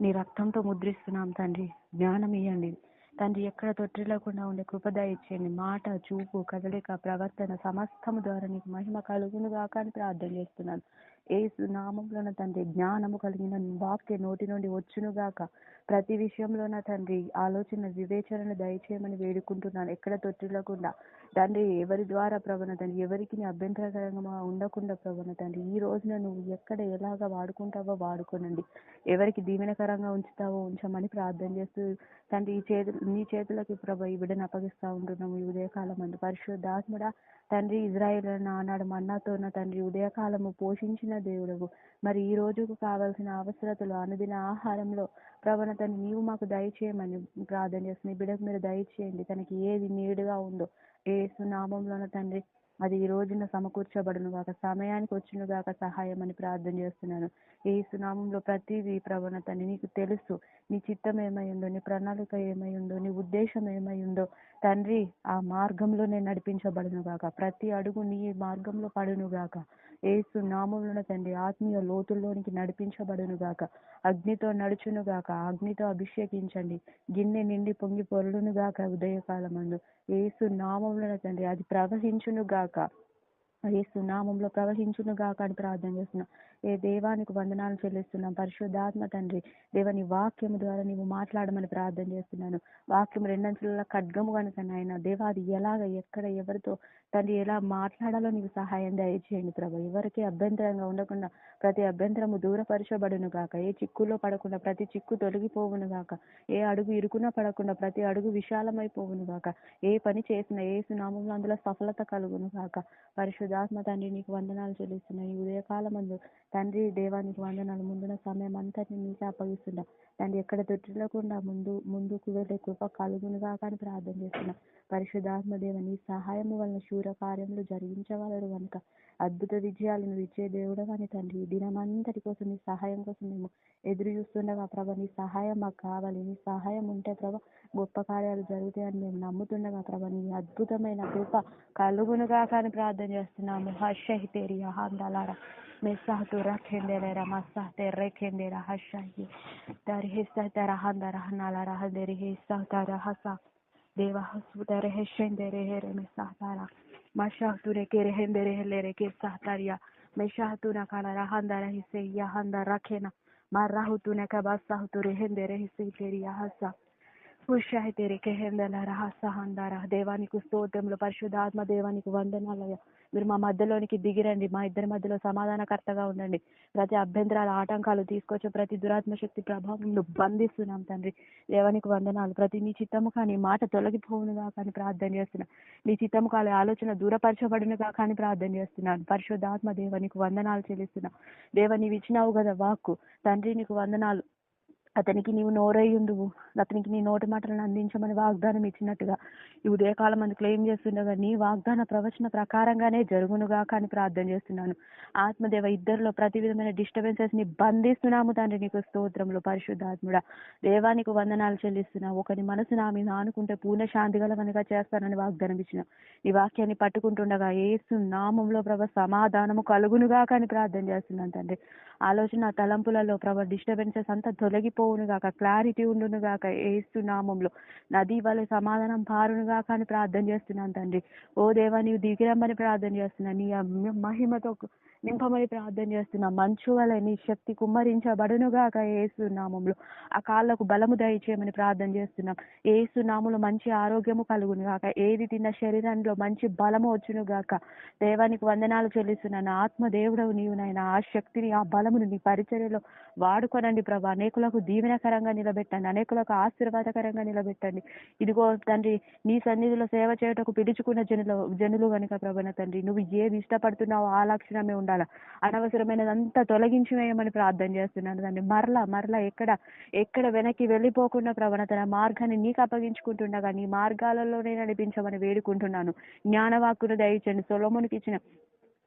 నీ రక్తంతో ముద్రిస్తున్నాం తండ్రి. జ్ఞానం ఇవ్వండి తండ్రి ఎక్కడ తొట్టిల్లకుండా ఉండే కృపద ఇచ్చేయండి. మాట చూపు కదలిక ప్రవర్తన సమస్తము ద్వారా నీకు మహిమ కలుగును గాక అని ప్రార్థన చేస్తున్నాను. ఏసు నామంలోన తండ్రి జ్ఞానము కలిగిన వాక్య నోటి నుండి వచ్చును గాక ప్రతి విషయంలోన తండ్రి ఆలోచన వివేచనను దయచేయమని వేడుకుంటున్నాను. ఎక్కడ తొట్టిల్లకుండా తండ్రి ఎవరి ద్వారా ప్రవణ తండ్రి ఎవరికి అభ్యంతరకరంగా ఉండకుండా ప్రవణ తండ్రి ఈ రోజున నువ్వు ఎక్కడ ఎలాగ వాడుకుంటావో వాడుకోనండి. ఎవరికి దీవెనకరంగా ఉంచుతావో ఉంచమని ప్రార్థన చేస్తూ తండ్రి ఈ చేతులు నీ చేతులకి ప్రభ ఈ బిడ్డను అప్పగిస్తా ఉంటున్నాము. ఈ ఉదయకాలం అందు పరిశుద్ధాత్ముడా తండ్రి ఇజ్రాయేల్ ఆనాడు మన్నాతోన తండ్రి ఉదయకాలము పోషించిన దేవుడవు. మరి ఈ రోజుకు కావాల్సిన అవసరతలు అనుదిన ఆహారంలో ప్రవణతను నీవు మాకు దయచేయమని ప్రార్థన చేస్తుంది ఈ బిడ్డకు మీరు దయచేయండి. తనకి ఏది నీడుగా ఉందో ఏ సునామంలోన తండ్రి అది ఈ రోజున సమకూర్చబడును గాక సమయానికి వచ్చును గాక సహాయం అని ప్రార్థన చేస్తున్నాను. ఏ సునామంలో ప్రతిదీ ప్రవణతని నీకు తెలుసు. నీ చిత్తం ఏమై ఉందో నీ ప్రణాళిక ఏమై ఉందో నీ ఉద్దేశం ఏమై ఉందో తండ్రి ఆ మార్గంలోనే నడిపించబడును గాక ప్రతి అడుగు నీ మార్గంలో పడును గాక ఏసు నామంలో తండ్రి ఆత్మీయ లోతుల్లోనికి నడిపించబడును గాక అగ్నితో నడుచును గాక అగ్నితో అభిషేకించండి. గిన్నె నిండి పొంగి పొరుడును గాక ఉదయకాలమందు. ఏసు నామంలో తండ్రి అది ప్రవహించును గాక ఏసు నామంలో ప్రవహించును గాక అని ప్రార్థన చేస్తున్నాను ఏ దేవానికి వందనాలు చెల్లిస్తున్నాం. పరిశుద్ధాత్మ తండ్రి దేవని వాక్యం ద్వారా నీవు మాట్లాడమని ప్రార్థన చేస్తున్నాను. వాక్యం రెండంచుల ఖడ్గము కనుక నాయన దేవాది ఎలాగ ఎక్కడ ఎవరితో తండ్రి ఎలా మాట్లాడాలో నీకు సహాయం దయచేయండి ప్రభా. ఎవరికి అభ్యంతరంగా ఉండకుండా ప్రతి అభ్యంతరము దూరపరచబడును గాక. ఏ చిక్కులో పడకుండా ప్రతి చిక్కు తొలగిపోవును గాక. ఏ అడుగు ఇరుకున పడకుండా ప్రతి అడుగు విశాలమైపోవును గాక. ఏ పని చేసిన ఏ సునామంలో అందులో సఫలత కలుగును గాక. పరిశుధాత్మ తండ్రి నీకు వందనాలు చెల్లిస్తున్నాయి ఈ ఉదయకాలం మందు తండ్రి దేవానికి వందనాలు. ముందున సమయం అంతటిని నీకే అప్పగిస్తున్నా. తండ్రి ఎక్కడ తొట్టిల్లకుండా ముందు ముందుకు వెళ్ళే కృప కలుగును గాక అని ప్రార్థన చేస్తున్నా. పరిశుధాత్మ దేవ నీ సహాయము వలన శూర కార్యములు జరిగించగలరు కనుక అద్భుత విజయాలను ఇచ్చే దేవుడు అని తండ్రి. దినమంతటి కోసం నీ సహాయం కోసం మేము ఎదురు చూస్తుండగా ప్రభా నీ సహాయం మాకు కావాలి. నీ సహాయం ఉంటే ప్రభా గొప్ప కార్యాలు జరుగుతాయని మేము నమ్ముతుండగా ప్రభా నీ అద్భుతమైన కృప కలుగునుగా కానీ ప్రార్థన చేస్తున్నాము. హర్షహి తేరి హాందలారా మెస్సాహతు రఖెందేరా మస్సాహతే రేఖేందేరా హర్షహి దరి హిస్సహత రహంద రహనాల రహదేరి హిస్సహత రహసా Deva hasudare hendere here me sahtara. Mashahdure kere hendere helere ke sahtaria. Meshahduna kala rahandara hise yahanda rakena. Marahutuna kabasa huture hendere hise keria hasa. Pushahitere ke hendala raha sahandara. Devaniku stotem lo parshudatma devaniku vandanalaya. మీరు మా మధ్యలోనికి దిగిరండి మా ఇద్దరి మధ్యలో సమాధానకర్తగా ఉండండి. ప్రతి అభ్యంతరాల ఆటంకాలు తీసుకొచ్చే ప్రతి దురాత్మ శక్తి ప్రభావం బంధిస్తున్నాం తండ్రి. దేవానికి వందనాలు. ప్రతి నీ చిత్తము కానీ మాట తొలగిపోవునుగా కానీ ప్రార్థన చేస్తున్నా. నీ చిత్తము కాని ఆలోచన దూరపరచబడినగా కానీ ప్రార్థన చేస్తున్నాను పరిశుద్ధాత్మ దేవానికి వందనాలు చెల్లిస్తున్నా. దేవ నీవు ఇచ్చినావు కదా వాక్కు. తండ్రి నీకు వందనాలు. అతనికి నీవు నోరయ్యుందువు అతనికి నీ నోటి మాటలను అందించమని వాగ్దానం ఇచ్చినట్టుగా ఈ ఉదయకాలం అందుకు క్లెయిమ్ చేస్తుండగా నీ వాగ్దాన ప్రవచన ప్రకారంగానే జరుగునుగా కానీ ప్రార్థన చేస్తున్నాను. ఆత్మదేవ ఇద్దరిలో ప్రతి విధమైన డిస్టర్బెన్సెస్ని బంధిస్తున్నాము తండ్రి నీకు స్తోత్రంలో పరిశుద్ధాత్ముడ. దేవానికి వందనాలు చెల్లిస్తున్నా. ఒకరి మనసు నా మీద ఆనుకుంటే పూర్ణ శాంతి గలవనిగా చేస్తానని వాగ్దానం ఇచ్చిన. ఈ వాక్యాన్ని పట్టుకుంటుండగా ఏసు నామంలో ప్రభ సమాధానము కలుగునుగా కానీ ప్రార్థన చేస్తున్నాను తండ్రి. ఆలోచన తలంపులలో ప్రభ డిస్టర్బెన్సెస్ అంతా తొలగిపో గాక క్లారిటీ ఉండును గాక ఏసు నది వల్ల సమాధానం పారునుగాక అని ప్రార్థన చేస్తున్నాను తండ్రి. ఓ దేవా నీవు దిగిరమ్మని ప్రార్థన చేస్తున్నా. నీ మహిమతో నింపమని ప్రార్థన చేస్తున్నాం. మంచు శక్తి కుమ్మరించబడును గాక ఆ కాళ్ళకు బలము దయచేయమని ప్రార్థన చేస్తున్నాం. ఏసునాములు మంచి ఆరోగ్యము కలుగును గాక ఏది తిన్న శరీరంలో మంచి బలము వచ్చును గాక దేవానికి వందనాలు చెల్లిస్తున్నాను. ఆత్మ దేవుడవు నీవు నాయన. ఆ శక్తిని ఆ బలమును నీ పరిచర్యలో వాడుకోనండి ప్రభా. అనేకులకు దీవెనకరంగా నిలబెట్టండి. అనేకులకు ఆశీర్వాదకరంగా నిలబెట్టండి. ఇదిగో తండ్రి నీ సన్నిధిలో సేవ చేయటకు పిలుచుకున్న జనులు జనులు గనుక ప్రభన తండ్రి నువ్వు ఏది ఇష్టపడుతున్నావో ఆ లక్షణమే ఉండాలి. అనవసరమైనదంతా తొలగించి వేయమని ప్రార్థన చేస్తున్నాను తండ్రి మరలా మరలా ఎక్కడ ఎక్కడ వెనక్కి వెళ్ళిపోకుండా ప్రభన తన మార్గాన్ని నీకు అప్పగించుకుంటుండగా నీ మార్గాలలోనే నడిపించమని వేడుకుంటున్నాను. జ్ఞానవాక్కును దయచండి సొలోమునికి ఇచ్చిన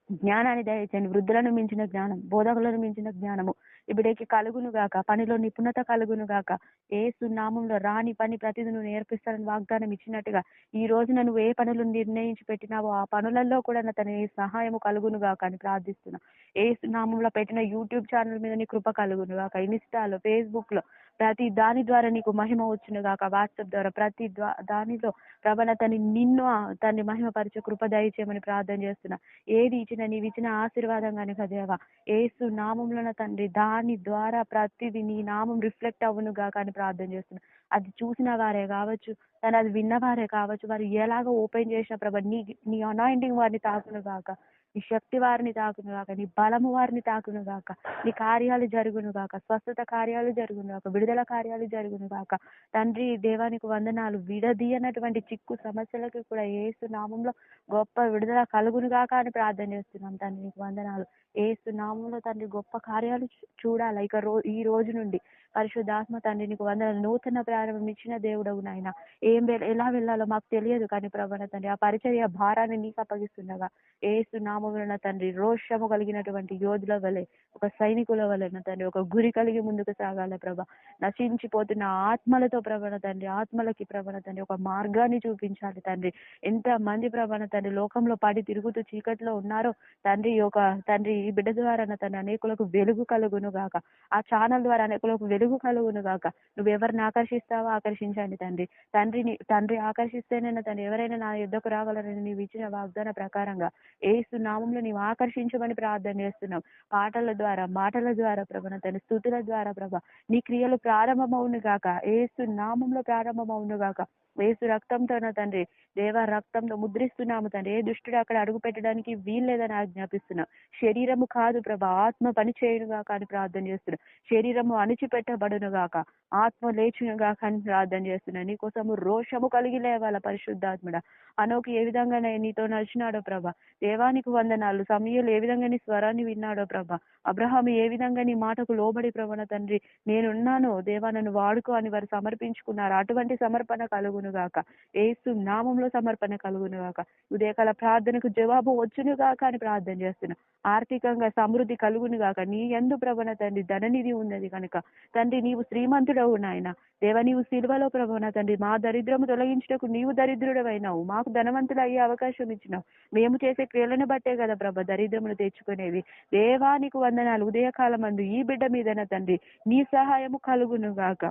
జ్ఞానాన్ని దయచండి వృద్ధులను మించిన జ్ఞానం బోధకులను మించిన జ్ఞానము ఈ బిడ్డకి కలుగును గాక. పనిలో నిపుణత కలుగును గాక. ఏసు నామంలో రాని పని ప్రతిదీ నువ్వు నేర్పిస్తానని వాగ్దానం ఇచ్చినట్టుగా ఈ రోజున నువ్వు ఏ పనులు నిర్ణయించి పెట్టినావో ఆ పనులలో కూడా నా తన సహాయము కలుగును గాక అని ప్రార్థిస్తున్నా. ఏసు నామంలో పెట్టిన యూట్యూబ్ ఛానల్ మీద నీ కృప కలుగును గాక. ఇన్స్టాలో ఫేస్బుక్లో ప్రతి దాని ద్వారా నీకు మహిమ వచ్చును గాక. వాట్సాప్ ద్వారా ప్రతి దానిలో ప్రభన తని నిన్ను తన్ని మహిమపరిచే కృప దయచేయమని ప్రార్థన చేస్తున్నా. ఏది ఇచ్చినా నీవు ఇచ్చిన ఆశీర్వాదంగానే కదేవా. ఏసు నామంలోన తండ్రి దాని ద్వారా ప్రతిది నీ నామం రిఫ్లెక్ట్ అవ్వను గాక అని ప్రార్థన చేస్తున్నా. అది చూసిన వారే కావచ్చు తను అది విన్నవారే కావచ్చు వారు ఎలాగ ఓపెన్ చేసిన ప్రభ నీ నీ అనాయింటింగ్ వారిని తాకును గాక. నీ శక్తి వారిని తాకును గాక నీ బలము వారిని తాకును గాక నీ కార్యాలు జరుగును గాక స్వస్థత కార్యాలు జరుగును గాక విడుదల కార్యాలు జరుగును గాక. తండ్రి దేవానికి వందనాలు. విడదీయనటువంటి చిక్కు సమస్యలకు కూడా ఏసు నామంలో గొప్ప విడుదల కలుగును గాక అని ప్రార్థన చేస్తున్నాం తండ్రి నీకు వందనాలు. ఏసు నామంలో తండ్రి గొప్ప కార్యాలు చూ- చూడాలి? ఇక రో ఈ రోజు నుండి పరిశుద్ధాత్మ తండ్రి నీకు వందనాలు. నూతన ప్రారంభం ఇచ్చిన దేవుడవు నాయన. ఏం ఎలా వెళ్ళాలో మాకు తెలియదు కానీ ప్రభన తండ్రి ఆ పరిచర్య భారాన్ని నీకు అప్పగిస్తుండగా. ఏసు నామ నామమున తండ్రి రోషము కలిగినటువంటి యోధుల వలె ఒక సైనికుల వలన తండ్రి ఒక గురి కలిగి ముందుకు సాగాల ప్రభ. నశించిపోతున్న ఆత్మలతో ప్రవణ తండ్రి ఆత్మలకి ప్రవణ తండ్రి ఒక మార్గాన్ని చూపించాలి తండ్రి. ఎంత మంది ప్రవణ తండ్రి లోకంలో పడి తిరుగుతూ చీకట్లో ఉన్నారో తండ్రి ఒక తండ్రి ఈ బిడ్డ ద్వారా తండ్రి అనేకులకు వెలుగు కలుగును గాక. ఆ ఛానల్ ద్వారా అనేకులకు వెలుగు కలుగును గాక. నువ్వు ఎవరిని ఆకర్షిస్తావో ఆకర్షించండి తండ్రి. తండ్రిని తండ్రి ఆకర్షిస్తేనైనా తండ్రి ఎవరైనా నా యుద్ధకు రాగలరని నీవు ఇచ్చిన వాగ్దాన ప్రకారంగా ఏసు నామంలో నీవు ఆకర్షించమని ప్రార్థన చేస్తున్నాం పాటల ద్వారా మాటల ద్వారా ప్రభ తన స్థుతుల ద్వారా ప్రభ నీ క్రియలు ప్రారంభమవును గాక. ఏసు నామంలో ప్రారంభమవును గాక. వేసు రక్తంతోనో తండ్రి దేవ రక్తంతో ముద్రిస్తున్నాము తండ్రి. ఏ దుష్టుడు అక్కడ అడుగు పెట్టడానికి వీల్లేదని ఆజ్ఞాపిస్తున్నా. శరీరము కాదు ప్రభా ఆత్మ పని చేయనుగా కానీ అని ప్రార్థన చేస్తున్నాం. శరీరము అణిచిపెట్టబడునుగాక ఆత్మ లేచును గాక అని ప్రార్థన చేస్తున్నా. నీకోసము రోషము కలిగి లేవాల పరిశుద్ధాత్ముడ. అనోకి ఏ విధంగా నీతో నడిచినాడో ప్రభ. దేవానికి వందనాలు సమయంలో ఏ విధంగా నీ స్వరాన్ని విన్నాడో ప్రభ. అబ్రహాం ఏ విధంగా నీ మాటకు లోబడి ప్రభన తండ్రి నేనున్నాను. దేవా నన్ను వాడుకో అని వారు సమర్పించుకున్నారు. అటువంటి సమర్పణ కలుగును గాక ఏసు నామంలో సమర్పణ కలుగును గాక ఉదయకాల ప్రార్థనకు జవాబు వచ్చును గాక అని ప్రార్థన చేస్తున్నా. ఆర్థికంగా సమృద్ధి కలుగును గాక నీ ఎందు ప్రభున తండ్రి ధననిధి ఉన్నది కనుక. తండ్రి నీవు శ్రీమంతుడవు నాయన. దేవ నీవు సిల్వలో ప్రభున తండ్రి. మా దరిద్రము తొలగించుటకు నీవు దరిద్రుడవైనావు. మాకు ధనవంతులు అయ్యే అవకాశం ఇచ్చినావు. మేము చేసే క్రియలను బట్టే కదా ప్రభ దరిద్రములు తెచ్చుకునేవి దేవానికి వందనాలు. ఉదయకాలం అందు ఈ బిడ్డ మీదన తండ్రి. నీ సహాయము కలుగును గాక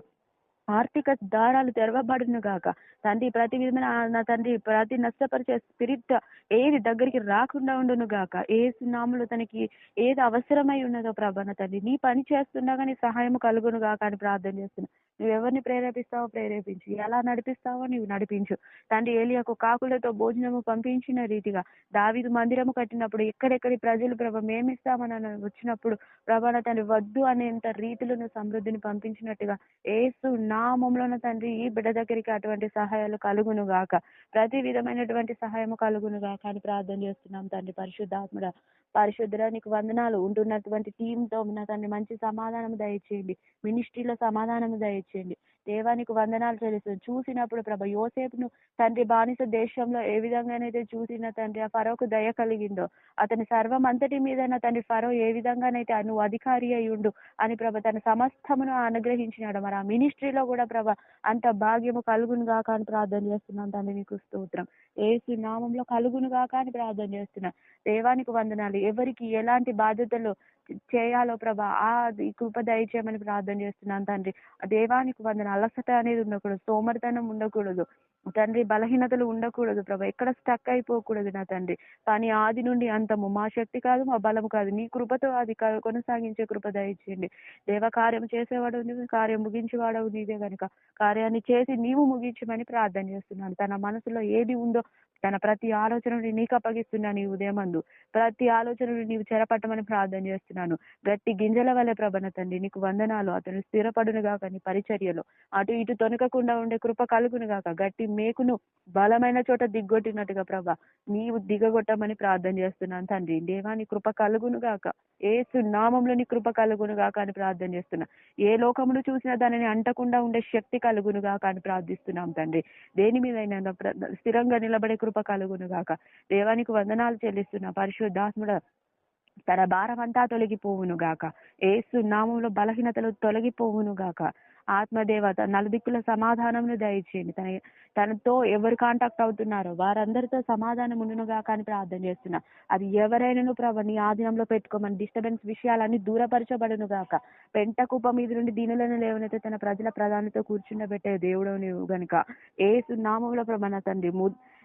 ఆర్థిక దారాలు తెరవబడును గాక. తండ్రి ప్రతి విధమైన నా తండ్రి ప్రతి నష్టపరిచే స్పిరిట్ ఏది దగ్గరికి రాకుండా ఉండును గాక. ఏ సునాములు తనకి ఏది అవసరమై ఉన్నదో ప్రభ నా తండ్రి. నీ పని చేస్తుండగా నీ సహాయం కలుగును గాక అని ప్రార్థన చేస్తున్నా. నువ్వు ఎవరిని ప్రేరేపిస్తావో ప్రేరేపించు. ఎలా నడిపిస్తావో నీవు నడిపించు. తండ్రి ఏలియాకు కాకులతో భోజనము పంపించిన రీతిగా దావిదు మందిరము కట్టినప్పుడు ఎక్కడెక్కడి ప్రజలు ప్రభ మేమిస్తామని వచ్చినప్పుడు ప్రభా తండ్రి వద్దు అనేంత రీతిలో నువ్వు సమృద్ధిని పంపించినట్టుగా ఏసు నామంలోన తండ్రి ఈ బిడ్డ దగ్గరికి అటువంటి సహాయాలు కలుగును గాక ప్రతి విధమైనటువంటి సహాయము కలుగును గాక అని ప్రార్థన చేస్తున్నాం తండ్రి పరిశుద్ధాత్ముడ. పరిశుద్ధుడ నీకు వందనాలు. ఉంటున్నటువంటి టీంతో తో నా తండ్రి మంచి సమాధానం దయచేయండి. మినిస్ట్రీలో సమాధానం దయచేయండి. mentioned దేవానికి వందనాలు చెల్లిస్తుంది చూసినప్పుడు ప్రభ యోసేపును తండ్రి బానిస దేశంలో ఏ విధంగానైతే చూసిన తండ్రి ఆ ఫరోకు దయ కలిగిందో అతని సర్వం అంతటి మీద తండ్రి ఫరో ఏ విధంగానైతే నువ్వు అధికారి అయి ఉండు అని ప్రభ తన సమస్తమును అనుగ్రహించినాడు. మరి ఆ మినిస్ట్రీలో కూడా ప్రభ అంత భాగ్యము కలుగును గాక అని ప్రార్థన చేస్తున్నాను తండ్రి నీకు స్తోత్రం. ఏసు నామంలో కలుగును గాక అని ప్రార్థన చేస్తున్నా. దేవానికి వందనాలు. ఎవరికి ఎలాంటి బాధ్యతలు చేయాలో ప్రభ ఆ కృప దయచేయమని ప్రార్థన చేస్తున్నాను తండ్రి. దేవానికి వందనాలు. అలసట అనేది ఉండకూడదు సోమరితనం ఉండకూడదు. తండ్రి బలహీనతలు ఉండకూడదు ప్రభ. ఎక్కడ స్టక్ అయిపోకూడదు నా తండ్రి. కానీ ఆది నుండి అంతము. మా శక్తి కాదు మా బలం కాదు. నీ కృపతో అది క- కొనసాగించే కృప దయచేయండి. దేవ కార్యం చేసేవాడు కార్యం ముగించేవాడవు నీదే గనుక. కార్యాన్ని చేసి నీవు ముగించమని ప్రార్థన చేస్తున్నాను. తన మనసులో ఏది ఉందో తన ప్రతి ఆలోచనని నీకు అప్పగిస్తున్నాను నీ ఉదయమందు. ప్రతి ఆలోచనను నీవు చెరపట్టమని ప్రార్థన చేస్తున్నాను. గట్టి గింజల వల్ల ప్రభన తండ్రి నీకు వందనాలు. అతను స్థిరపడునుగాక నీ పరిచర్యలో. అటు ఇటు తొనకకుండా ఉండే కృప కలుగునుగాక. గట్టి మేకును బలమైన చోట దిగ్గొట్టినట్టుగా ప్రభా నీవు దిగగొట్టమని ప్రార్థన చేస్తున్నాను తండ్రి. దేవాని కృప కలుగును గాక. ఏసు సున్నామంలో నీ కృప కలుగును గాక అని ప్రార్థన చేస్తున్నా. ఏ లోకమును చూసినా దానిని అంటకుండా ఉండే శక్తి కలుగును గాక అని ప్రార్థిస్తున్నాం తండ్రి. దేని మీద స్థిరంగా నిలబడే కృప కలుగును గాక. దేవానికి వందనాలు చెల్లిస్తున్నా. పరిశుద్ధాత్ముడ తన భారమంతా తొలగిపోవును గాక. ఏసు నామంలో బలహీనతలు తొలగిపోవును గాక. ఆత్మదేవత నలుదిక్కుల సమాధానమును దయచేయండి. తన తనతో ఎవరు కాంటాక్ట్ అవుతున్నారో వారందరితో సమాధానం ఉండునుగాక అని ప్రార్థన చేస్తున్నా. అది ఎవరైనాను ప్రభ నీ ఆధీనంలో పెట్టుకోమని డిస్టర్బెన్స్ విషయాలన్నీ దూరపరచబడును గాక పెంట కుప్ప మీద నుండి దీనులను లేవనైతే తన ప్రజల ప్రధానితో కూర్చుండబెట్టే దేవుడు నువ్వు గనుక. ఏసు నామంలో ప్రభ నా తండ్రి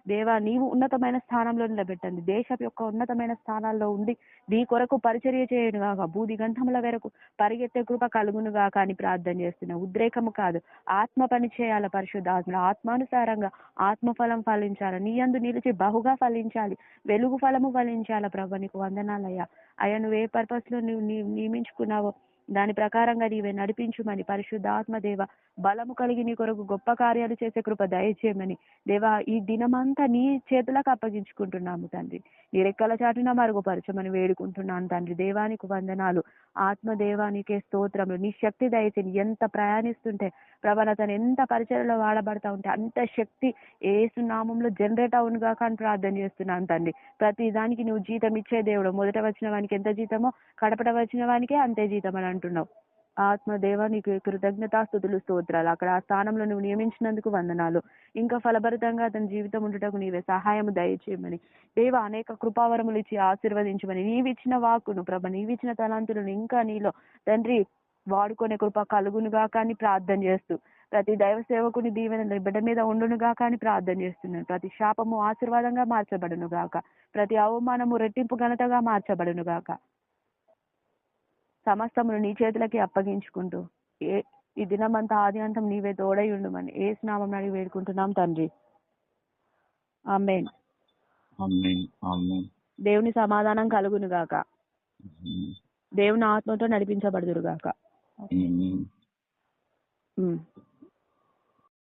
దేవా నీవు ఉన్నతమైన స్థానంలో నిలబెట్టండి. దేశం యొక్క ఉన్నతమైన స్థానాల్లో ఉండి నీ కొరకు పరిచర్య చేయను గాక. బూది గంధముల వరకు పరిగెత్తే కృప కలుగును గాక అని ప్రార్థన చేస్తున్నా ఉద్రేకము కాదు. ఆత్మ పని చేయాల పరిశుద్ధాత్మ ఆత్మానుసారంగా ఆత్మఫలం ఫలించాలి. నీ యందు నిలిచి బహుగా ఫలించాలి. వెలుగు ఫలము ఫలించాల ప్రభ నీకు వందనాలయ్యా. అయ్యా నువ్వు ఏ పర్పస్లో నువ్వు నియమించుకున్నావో దాని ప్రకారంగా నీవే నడిపించుమని పరిశుద్ధాత్మ దేవ బలము కలిగి నీ కొరకు గొప్ప కార్యాలు చేసే కృప దయచేయమని దేవా ఈ దినమంతా నీ చేతులకు అప్పగించుకుంటున్నాము తండ్రి. నీ రెక్కల చాటున మరుగుపరచమని వేడుకుంటున్నాను తండ్రి. దేవానికి వందనాలు. ఆత్మ దేవానికే స్తోత్రములు. నీ శక్తి దయచేసి ఎంత ప్రయాణిస్తుంటే ప్రభన తను ఎంత పరిచయలో వాడబడతా ఉంటే అంత శక్తి ఏసు నామంలో అవును కాక కానీ ప్రార్థన చేస్తున్నాను తండ్రి. ప్రతి దానికి నువ్వు జీతం ఇచ్చే దేవుడు. మొదట వచ్చిన వానికి ఎంత జీతమో కడపట వచ్చిన వానికే అంతే జీతం అని అంటున్నావు. ఆత్మదేవ నీకు కృతజ్ఞతాస్థుతులు స్తోత్రాలు. అక్కడ ఆ స్థానంలో నువ్వు నియమించినందుకు వందనాలు. ఇంకా ఫలభరితంగా అతని జీవితం ఉండటకు నీవే సహాయం దయచేయమని. దేవ అనేక కృపావరములు ఇచ్చి ఆశీర్వదించమని. నీవిచ్చిన వాక్కును ప్రభ నీవిచ్చిన తలాంతులను ఇంకా నీలో తండ్రి వాడుకునే కృప కలుగునుగా కానీ ప్రార్థన చేస్తూ ప్రతి దైవ సేవకుని దీవెన బిడ్డ మీద ఉండునుగా కానీ ప్రార్థన చేస్తున్నాను. ప్రతి శాపము ఆశీర్వాదంగా మార్చబడును గాక ప్రతి అవమానము రెట్టింపు ఘనతగా మార్చబడును గాక సమస్తమును నీ చేతులకి అప్పగించుకుంటూ ఏ ఈ దినమంతా ఆది అంతం నీవే తోడై ఉండుమని ఏ స్నామం అడిగి వేడుకుంటున్నాం తండ్రి. ఆమేన్. దేవుని సమాధానం కలుగును గాక. దేవుని ఆత్మతో నడిపించబడుదురు గాక.